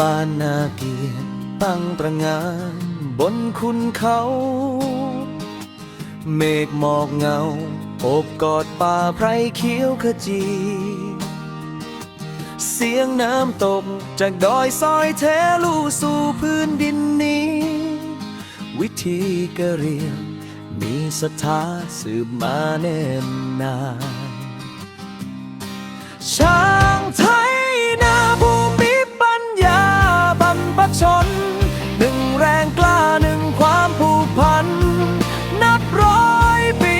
บ้านนาเกียรติตั้งประงานบนคุณเขา เมฆหมอกเงาอบกอดป่าไพรเขียวขจี เสียงน้ำตกจากดอยซอยแทลูสู่พื้นดินนี้ วิธีกะเรียงมีศรัทธาสืบมาแน่นนานช้า ชน หนึ่งแรงกล้าหนึ่งความผูกพัน นับร้อยปี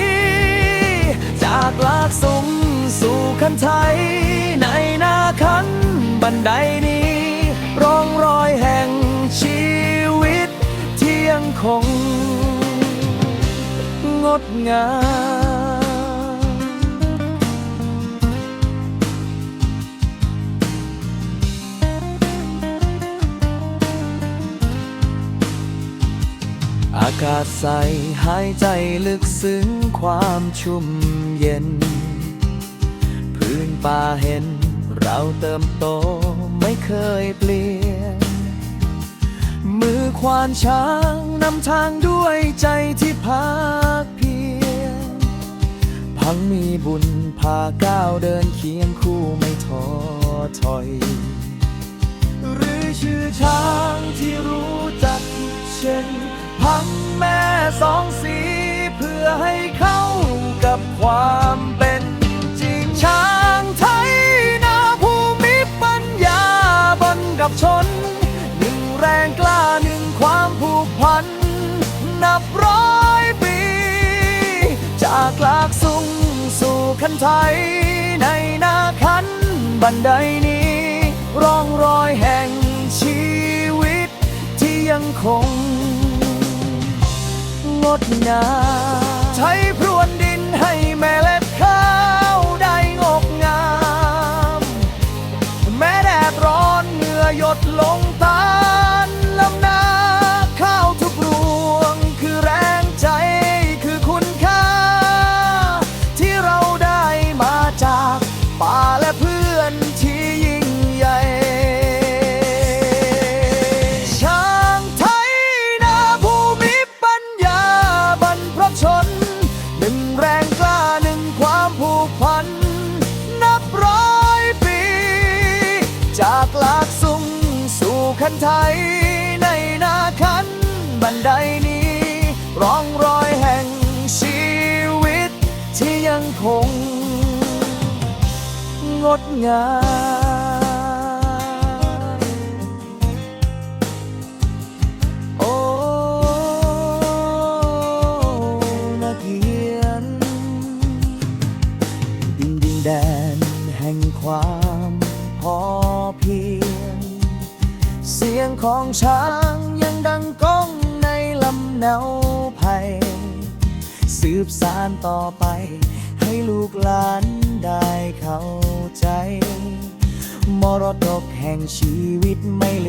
จากลากสุงสู่คันไทย ในนาคันบันไดนี้ ร่องรอยแห่งชีวิตที่ยังคง งดงามากาศใสหายใจลึกซึ้งความชุ่มเย็น พื้นป่าเห็นเราเติมโตไม่เคยเปลี่ยน มือควานช้างนำทางด้วยใจที่ภาคเพียรพังมีบุญพาก้าวเดินเคียงคู่ไม่ท้อถอย หรือชื่อช้างที่รู้จักเช่นพัง สองสีเพื่อให้เข้ากับความเป็นจริงช้างไทยนาภูมิปัญญาบนกับชน หนึ่งแรงกล้าหนึ่งความผูกพัน นับร้อยปี จากลากสุงสู่คันไทย ในนาคันบันไดนี้ ร่องรอยแห่งชีวิตที่ยังคงง ดงามใช้พ จากลากสุงสู่คันไทย ในนาคัน บันไดนี้ร่องรอยแห่งชีวิต ที่ยังคง งดงามโอ้นักเขียนดินดินแดนแห่งความพอ เพียง เสียงของช้างยังดังก้องในลำเนาไผ่สืบสานต่อไป ให้ลูกหลานได้เข้าใจ มรดกแห่งชีวิตไม่เลือนหาย